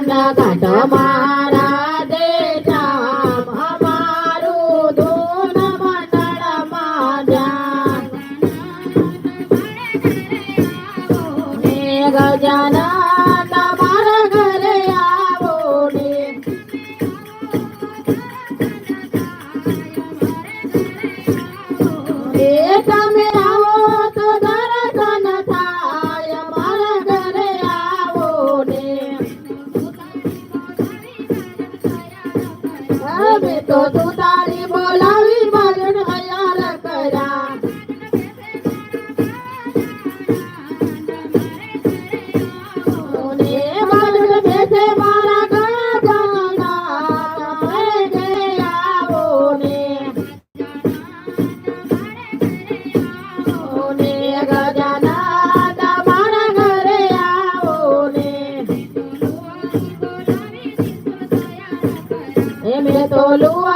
નંદન ઘટ મારા દેતા અમારું ધૂન મંડળમાં ગજાન તમારા ઘરે આવો તમે হবে তো তলুয়া